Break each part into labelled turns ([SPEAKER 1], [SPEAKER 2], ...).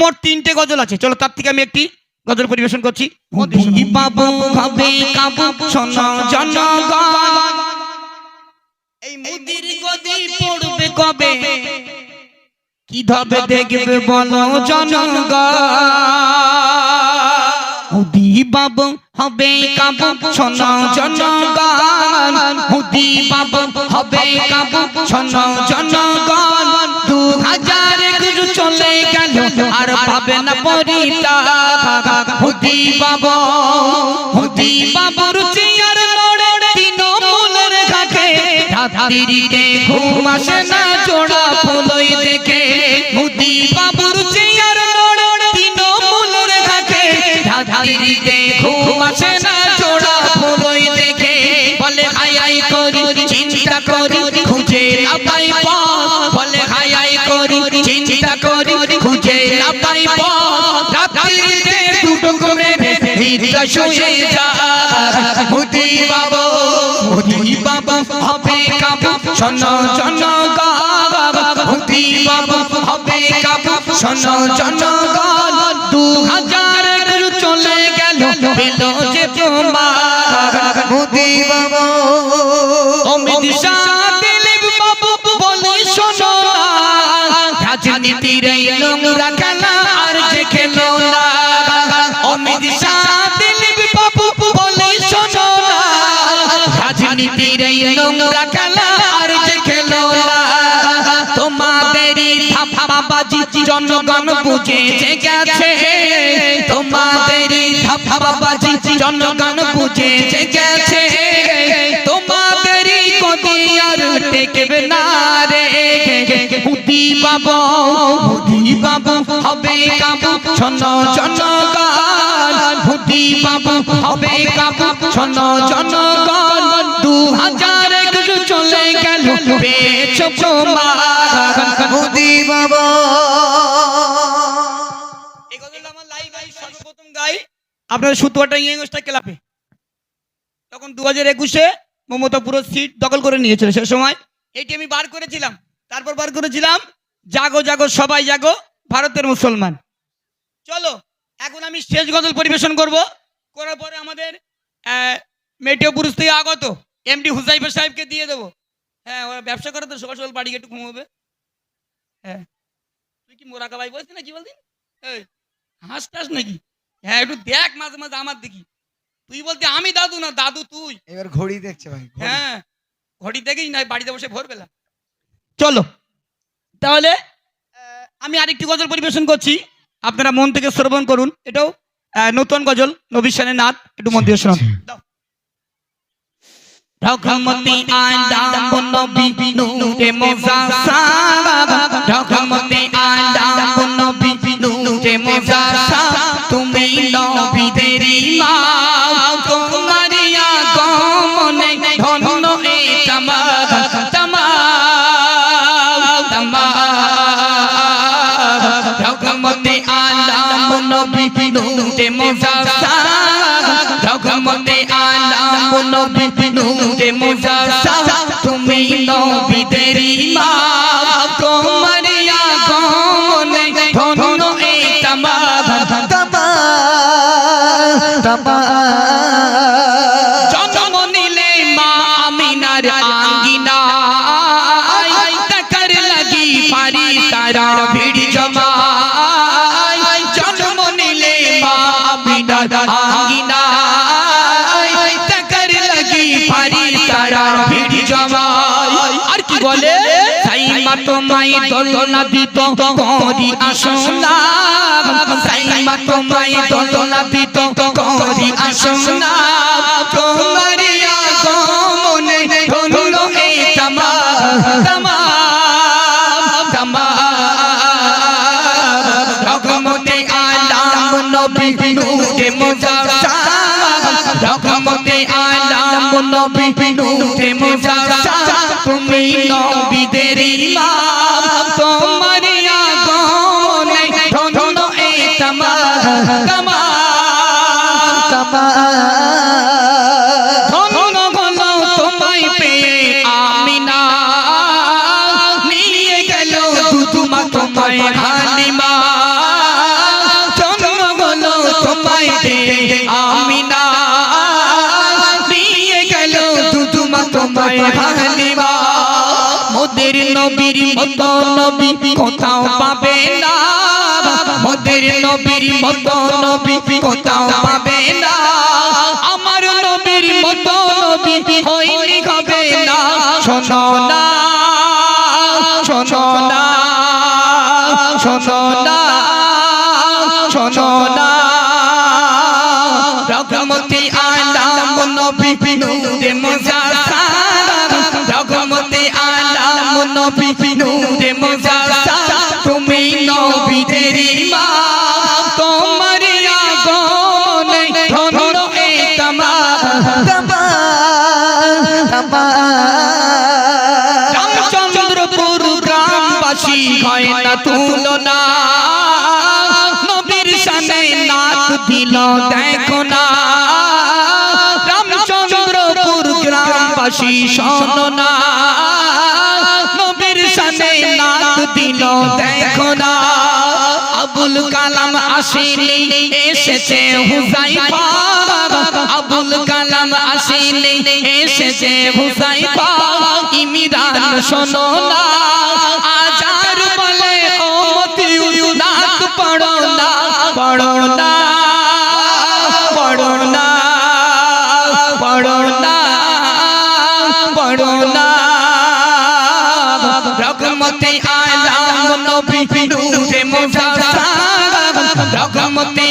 [SPEAKER 1] মোট তিনটে গজল আছে। চলো তার থেকে আমি একটি গজল পরিবেশন করছি। দেখবে বলো হবে বাবু হবে জনগণ। দু হাজার গুরু চলে গেল। আর পাবে না পরিতা। হুদি বাবু, হুদি বাবুর চেয়ার লড়ে তিন মূলের ঘাটে। রাত্রিতে ঘুম না জোড়া ফুলই দেখে। হুদি বাবুর চেয়ার লড়ে তিন মূলের ঘাটে। রাত্রিতে ঘুম না জোড়া ফুলই দেখে। বলে হাই হাই করি, চিন্তা করি, খুঁজে না পাই না পাই রাত্রিতে দুটো করে ভিড়টা শুয়ে যা। হুদি বাবা হুদি বাবা হবে কাবু। শোনো শোনো গান হুদি বাবা হবে কাবু। শোনো শোনো গান দু হাজার চলে গেল পেল যে প্রমাণ
[SPEAKER 2] মোদি বাবা
[SPEAKER 1] অমিত শাহ দিলীপ বাবু বলে শোনো। না রাজনীতির এই নোংরা খেলা আর যে খেলো না। তোমাদেরই ধাপ্পাবাজি জনগণ বুঝেছে গেছে। তোমাদেরই ধাপ্পাবাজি জনগণ বুঝেছে গেছে। তোমাদেরই কদি আর টেকবে না রে। হুদি বাবা হুদি বাবা হবে কাবু শোনো জনগণ। হুদি বাবা হবে কাবু শোনো জনগণ। দু হাজার চলে গেল। পেছ প্রমাণ।
[SPEAKER 2] মোদি বাবা।
[SPEAKER 1] এই গজলটা আমার লাইভ গাই সর্বপ্রথম গাই। আপনার সুতোয়াটা ইংলিশটা ক্লাবে তখন দু হাজার একুশে মমতা পুরো সিট দখল করে নিয়েছিল সে সময়। এইটি আমি বার করেছিলাম। তারপর বার করেছিলাম জাগো জাগো সবাই জাগো ভারতের মুসলমান। চলো এখন আমি শেষ গজল পরিবেশন করব। করার পরে আমাদের আহ, মেটেও পুরুষ থেকে আগত। এমডি হুসাইফা সাহেবকে দিয়ে দেবো। হ্যাঁ ওরা ব্যবসা করে তো সকাল সকাল বাড়ি একটু ঘুমোবে। হ্যাঁ। তুই কি মোরাকা ভাই বলছিস না কি বলছিস এই হাসটাস নাকি? হ্যাঁ একটু দেখ মাঝে মাঝে আমার দেখি তুই বলতে আমি দাদু না দাদু তুই।
[SPEAKER 2] এবার ঘড়ি দেখছে ভাই
[SPEAKER 1] হ্যাঁ ঘড়ি দেখেই না বাড়িতে বসে ভোরবেলা। চলো তাহলে আমি আরেকটি গজল পরিবেশন করছি। আপনারা মন থেকে শ্রবণ করুন। এটাও নতুন গজল নবিশানের নাথ একটু মন দিয়ে শোনান। দাও। রঘমতি আলাম নবী নূরে মোজাসা রঘমতি আলাম নবী নূরে মোজাসা তুমি নবীদের মা। তুমি নবীদের মা তোমার আগমনে ধন্য এই তামা
[SPEAKER 2] তামা তামা
[SPEAKER 1] জন্ম ভিড় জমা। তোমায় দোলনা দিত, করি আসনা সাই মা তোমায় দোলনা দিত, করি আসনা তোমার আগমনে ধন্য এই তামা তামা তামা। রকমতে আলাম নবী নূরে মুজাসা তুমি নবীদের ইমাম। তোমার আগমনে ধন্য এই তামা তামা
[SPEAKER 2] তামা
[SPEAKER 1] মতো নবী কোথাও পাবে না। মোদের নবীর মতো নবী কোথাও পাবে না। রামচন্দ্রপুর গ্রামবাসী হয় না তুলনা। নবীর সামনে নাচ দিল, দেখো না। রামচন্দ্রপুর গ্রামবাসী শোনো না। নবীর সামনে নাচ দিল, দেখো না। আবুল কালাম আসেনি এসেছে হুজাইফা। আবুল কালাম আসেনি এসেছে হুজাইফা ইমিরান শোনো না। আজার বলে ও মতিউ নাত পড়ো না পড়ো না পড়ো না পড়ো না পড়ো না। রকমতে আলাম নবী নূরে মুজাসা রকমতে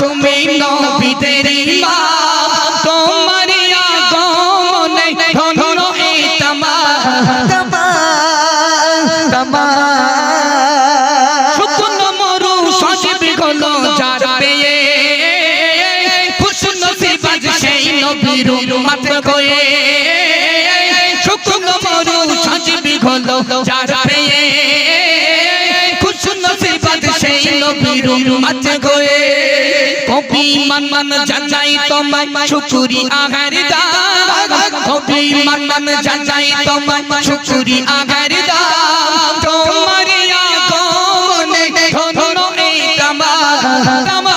[SPEAKER 1] তুমি নবীদের মা তোমার আগমনে ধন্য এই তামা। শুকনো মরু সজীব হলো যার পেয়ে। খুশ নসিব আজ সেই নবীর উম্মত হয়ে শুকনো মরু সজীব হলো যার পেয়ে। খুশ নসিব আজ সেই নবীর উম্মত হয়ে কবি মান জানাই তোমায়, শুকুরি আগার দা কবি মান জানাই তোমায়, শুকুরি আগার দা তোমার আগমনে ধন্য এই তামা। তামা।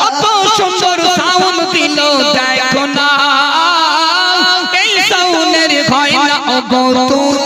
[SPEAKER 1] কত সুন্দর সাউন্ড দিল, দেখো না। এই সাউন্ডের ভয় না অগো তুলনা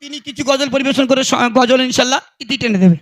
[SPEAKER 1] তিনি কিছু গজল পরিবেশন করে গজল ইনশাল্লাহ ইতি টেনে দেবে।